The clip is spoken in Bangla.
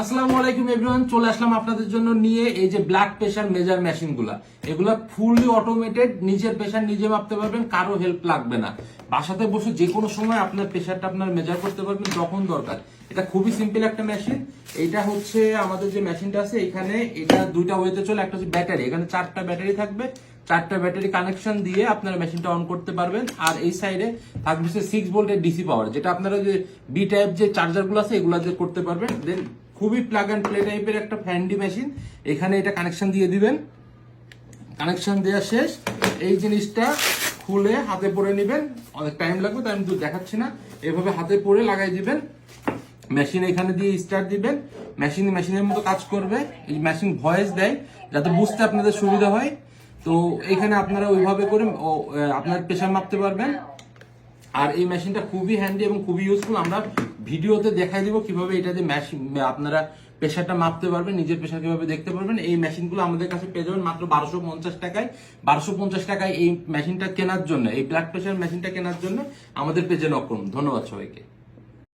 আসসালামু এভরিওয়ান চলে আসলাম আপনাদের জন্য নিয়ে এই যে ব্লাড প্রেশার মেজার মেশিনগুলা। এগুলা ফুললি অটোমেটেড নিজের প্রেশার নিজে মাপতে পারবেন, কারও হেল্প লাগবে না। বাসাতে বসে যে কোনো সময় আপনার প্রেশারটা আপনার মেজার করতে পারবেন যখন দরকার। এটা খুবই সিম্পল একটা মেশিন এইটা হচ্ছে আমাদের যে মেশিনটা আছে, এখানে এটা দুইটা ওয়েতে চলে, একটা হচ্ছে ব্যাটারি এখানে চারটা ব্যাটারি থাকবে। চারটা ব্যাটারি কানেকশন দিয়ে আপনারা মেশিনটা অন করতে পারবেন। আর এই সাইডে থাকবে সিক্স ভোল্টের ডিসি পাওয়ার যেটা আপনারা যে বি টাইপ যে চার্জারগুলো আছে, এগুলো করতে পারবেন। দেন খুবই প্লাগ অ্যান্ড প্লে টাইপের একটা ফ্যান্ডি মেশিন এখানে এটা কানেকশন দিয়ে দিবেন। কানেকশন দেওয়া শেষ। এই জিনিসটা খুলে হাতে পরে নেবেন। অনেক টাইম লাগবে, তাই আমি দেখাচ্ছি না। এভাবে হাতে পরে লাগাই দিবেন। মেশিন এখানে দিয়ে স্টার্ট দিবেন। মেশিন মেশিনের মতো কাজ করবে। এই মেশিন ভয়েস দেয়, যাতে বুঝতে আপনাদের সুবিধা হয়। তো এখানে আপনারা ওইভাবে করে আপনার প্রেশার মাপতে পারবেন। আর এই মেশিনটা খুবই হ্যান্ডি এবং খুবই ইউজফুল আমরা ভিডিওতে দেখাই দিব কীভাবে এটা দিয়ে মেশিন আপনারা প্রেশারটা মাপতে পারবেন, নিজের প্রেশার কীভাবে দেখতে পারবেন। এই মেশিনগুলো আমাদের কাছে পেয়ে যাবেন মাত্র বারোশো পঞ্চাশ টাকায়। বারোশো পঞ্চাশ টাকায় এই মেশিনটা কেনার জন্য, এই ব্লাড প্রেশার মেশিনটা কেনার জন্য আমাদের পেজে নক করুন। ধন্যবাদ সবাইকে।